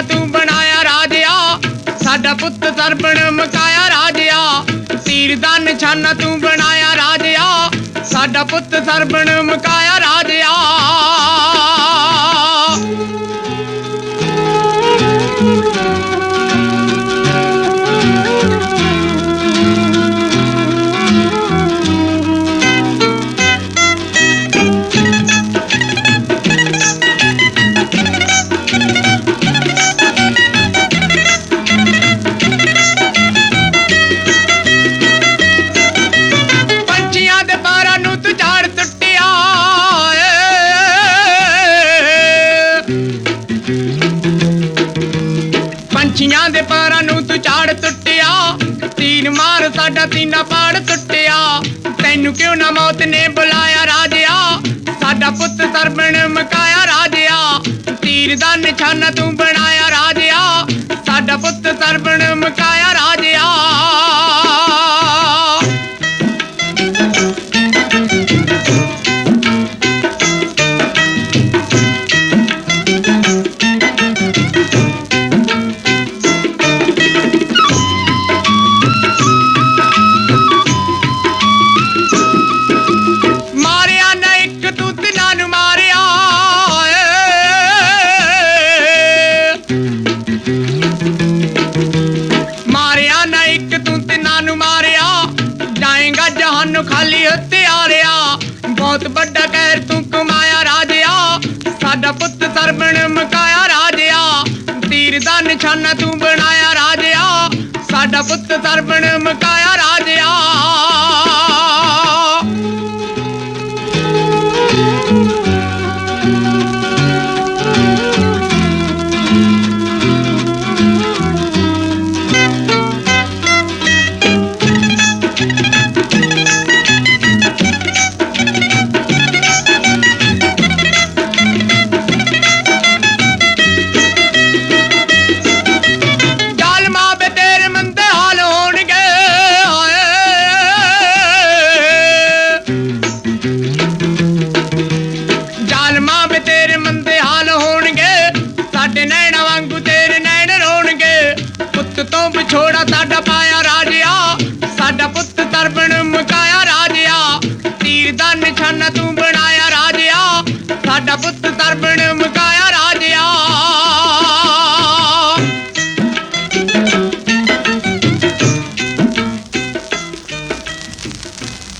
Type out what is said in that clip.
ਸਾਡਾ ਤੂੰ ਬਣਾਇਆ ਰਾਜਿਆ, ਸਾਡਾ ਪੁੱਤ ਸਰਬਣ ਮਕਾਇਆ ਰਾਜਿਆ। ਤੀਰ ਦਾ ਨਿਸ਼ਾਨਾ ਤੂੰ ਬਣਾਇਆ ਰਾਜਿਆ, ਸਾਡਾ ਪੁੱਤ ਸਰਬਣ ਮਕਾਇਆ ਰਾਜਿਆ। ਪੰਛੀਆਂ ਦੇ ਪਾਰਾਂ ਨੂੰ ਤੂੰ ਝਾੜ ਟੁੱਟਿਆ ਤੀਨ ਮਾਰ ਸਾਡਾ ਤੀਨਾ ਪਾੜ ਟੁੱਟਿਆ ਤੈਨੂੰ ਕਿਉਂ ਨਾ ਮੌਤ ਨੇ ਬੁਲਾਇਆ ਰਾਜਿਆ? ਸਾਡਾ ਪੁੱਤ ਸਰਬਣ ਮਕਾਇਆ ਰਾਜਿਆ। ਤੀਰ ਦਾ ਨਿਸ਼ਾਨਾ ਤੂੰ ਬਣਾਇਆ ਰਾਜਿਆ। ਸਾਡਾ ਪੁੱਤ ਸਰਬਣ ਮਕਾਇਆ ਇੱਕ ਤੂੰ ਤਿੰਨਾਂ ਨੂੰ ਮਾਰਿਆ। ਜਾਏਗਾ ਜਹਾਨ ਖਾਲੀ ਹੱਤਿਆਰਿਆ ਬਹੁਤ ਵੱਡਾ ਕਹਿਰ ਤੂੰ ਕਮਾਇਆ ਰਾਜਿਆ। ਸਾਡਾ ਪੁੱਤ ਸਰਬਣ ਮਕਾਇਆ ਰਾਜਿਆ। ਤੀਰ ਦਾ ਨਿਸ਼ਾਨਾ ਤੂੰ ਬਣਾਇਆ ਰਾਜਿਆ। ਸਾਡਾ ਪੁੱਤ ਸਰਬਣ ਮਕਾਇਆ ਰਾਜਿਆ।